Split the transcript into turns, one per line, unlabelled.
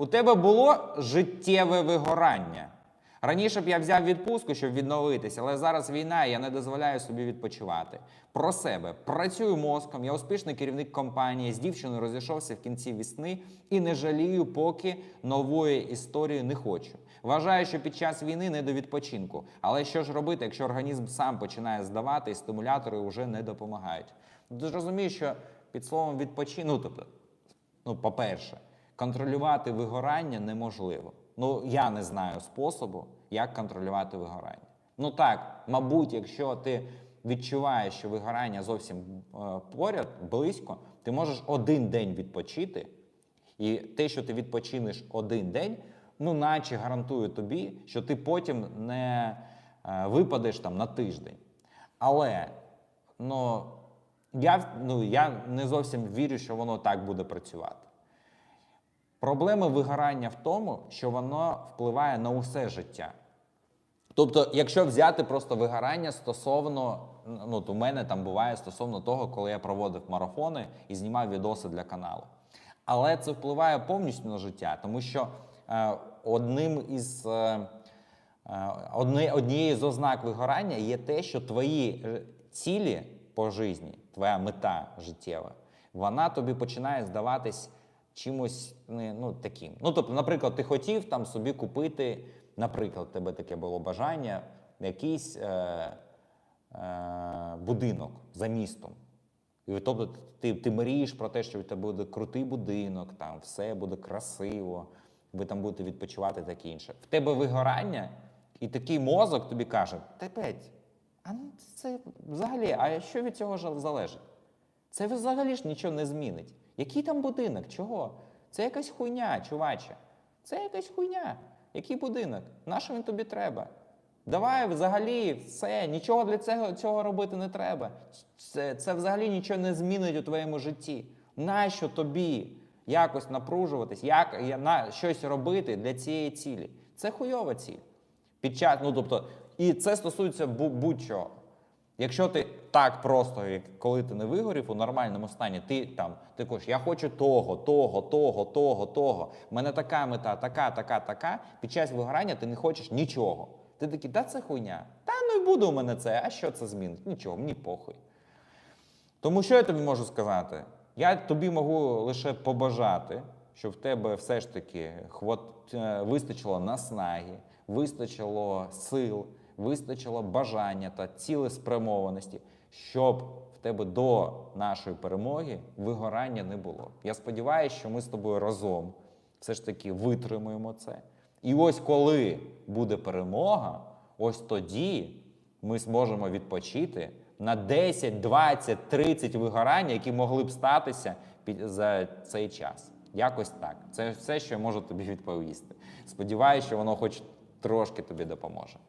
У тебе було життєве вигорання. Раніше б я взяв відпустку, щоб відновитися, але зараз війна, і я не дозволяю собі відпочивати. Про себе працюю мозком, я успішний керівник компанії, з дівчиною розійшовся в кінці весни і не жалію, поки нової історії не хочу. Вважаю, що під час війни не до відпочинку. Але що ж робити, якщо організм сам починає здавати і стимулятори вже не допомагають? Ти ж розумієш, що під словом відпочинку, ну тобто, ну, по-перше, контролювати вигорання неможливо. Ну, я не знаю способу, як контролювати вигорання. Ну так, мабуть, якщо ти відчуваєш, що вигорання зовсім е, поряд, близько, ти можеш один день відпочити, і те, що ти відпочинеш один день, ну, наче гарантує тобі, що ти потім не е, випадеш там на тиждень. Але ну, я, ну, я не зовсім вірю, що воно так буде працювати. Проблема вигорання в тому, що воно впливає на усе життя. Тобто, якщо взяти просто вигорання стосовно, ну, от у мене там буває стосовно того, коли я проводив марафони і знімав відоси для каналу. Але це впливає повністю на життя, тому що е, одним із е, е, одне, однією з ознак вигорання є те, що твої е, цілі по житті, твоя мета життєва, вона тобі починає здаватись чимось не, ну, таким. Ну, тобто, наприклад, ти хотів там собі купити, наприклад, у тебе таке було бажання, якийсь е, е, будинок за містом. І тобто ти, ти мрієш про те, що в тебе буде крутий будинок, там все буде красиво, ви там будете відпочивати таке інше. В тебе вигорання, і такий мозок тобі каже: та петь, а ну це взагалі, а що від цього залежить? Це взагалі ж нічого не змінить. Який там будинок? Чого? Це якась хуйня, чуваче. Це якась хуйня. Який будинок? Нащо він тобі треба? Давай взагалі все, нічого для цього, цього робити не треба. Це, це взагалі нічого не змінить у твоєму житті. Нащо тобі якось напружуватись, як, на, щось робити для цієї цілі? Це хуйова ціль. Під час, ну тобто, і це стосується будь-чого. Якщо ти так просто, як коли ти не вигорів у нормальному стані, ти там ти кажеш, я хочу того, того, того, того, того. У мене така мета, така, така, така. Під час вигорання ти не хочеш нічого. Ти такий, та це хуйня. Та ну і буде у мене це. А що це змінить? Нічого, мені похуй. Тому що я тобі можу сказати? Я тобі можу лише побажати, щоб в тебе все ж таки хват... е, вистачило наснаги, вистачило сил, вистачило бажання та цілеспрямованості, щоб в тебе до нашої перемоги вигорання не було. Я сподіваюся, що ми з тобою разом все ж таки витримуємо це. І ось коли буде перемога, ось тоді ми зможемо відпочити на 10, 20, 30 вигорань, які могли б статися за цей час. Якось так. Це все, що я можу тобі відповісти. Сподіваюся, що воно хоч трошки тобі допоможе.